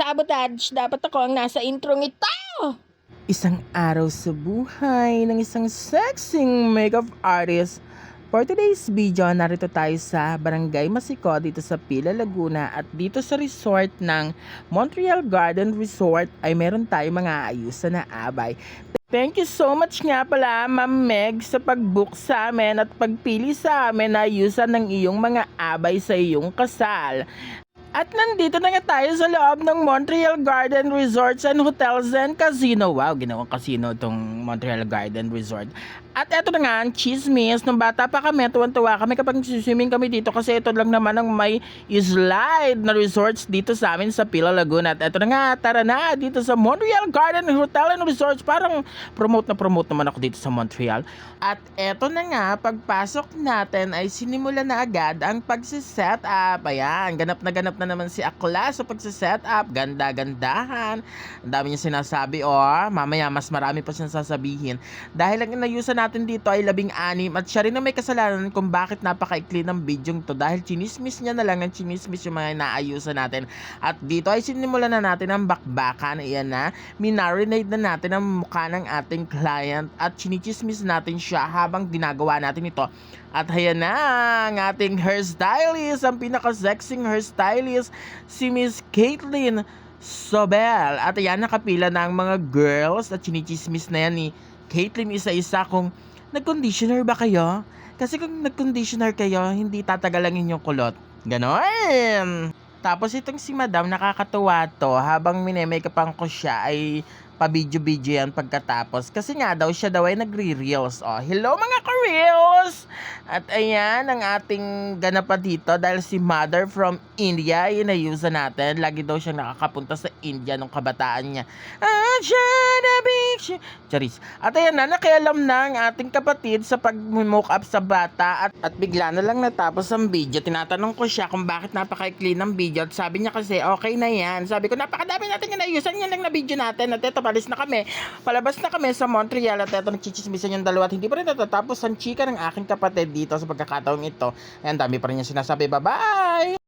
Sabotage, dapat ako ang nasa intro ito! Isang araw sa buhay ng isang sexing makeup artist. For today's video, narito tayo sa Barangay Masiko dito sa Pila, Laguna at dito sa resort ng Montreal Garden Resort ay meron tayo mga ayusan na abay. Thank you so much nga pala, Ma'am Meg, sa pag-book sa amin at pagpili sa amin na ayusan ng iyong mga abay sa iyong kasal. At nandito na nga tayo sa loob ng Montreal Garden Resorts and Hotels and Casino. Wow, ginawang casino itong Montreal Garden Resort. At eto na nga, chismis. Nung bata pa kami, tuwan-tuwa kami kapag swimming kami dito kasi ito lang naman ang may slide na resorts dito sa amin sa Pila Laguna. At eto na nga, tara na dito sa Montreal Garden Hotel and Resorts. Parang promote na promote naman ako dito sa Montreal. At eto na nga, pagpasok natin ay sinimula na agad ang pagsiset up. Ayan, ganap na ganap na naman si Akla sa pagsiset up. Ganda-gandahan. Ang dami niya sinasabi. O, mamaya mas marami pa siyang sasabihin. Dahil ang inayusan natin dito ay labing anim at siya rin ang may kasalanan kung bakit napakaikli ng bidyong to dahil chinismis niya na lang ng chinismis yung mga inaayusan natin. At dito ay sinimulan na natin ang bakbakan. Ayan na, minarinate na natin ang mukha ng ating client at chinichismis natin siya habang ginagawa natin ito. At ayan na, ang ating hairstylist, ang pinaka-sexing hairstylist, si Miss Caitlyn Sobel. At ayan, nakapila na ang mga girls at chinichismis na yan ni Caitlyn isa-isa kung nag-conditioner ba kayo? Kasi kung nag-conditioner kayo, hindi tatagal ang inyong kulot. Ganon! Tapos itong si Madam, nakakatuwa to. Habang minemakeupan ko siya, ay pa-video-video yan pagkatapos. Kasi nga daw, siya daw ay nagre-reels. Oh, hello mga ka-reels! At ayan, ang ating ganapa dito dahil si Mother from India, yun na natin. Lagi daw siyang nakakapunta sa India nung kabataan niya. Ah, Jana Beach! Charis. At ayan na, nakialam na ang ating kapatid sa pag-mock up sa bata at, at bigla na lang natapos ang video. Tinatanong ko siya kung bakit napaka-clean ng video at sabi niya kasi okay na yan. Sabi ko napakadami natin yung nayusan yan lang na video natin at eto palis na kami. Palabas na kami sa Montreal at eto nagchichismisan yung dalawa at hindi pa rin natatapos ang chika ng aking kapatid dito sa pagkakataong ito. Ayan, dami pa rin niya sinasabi. Bye-bye!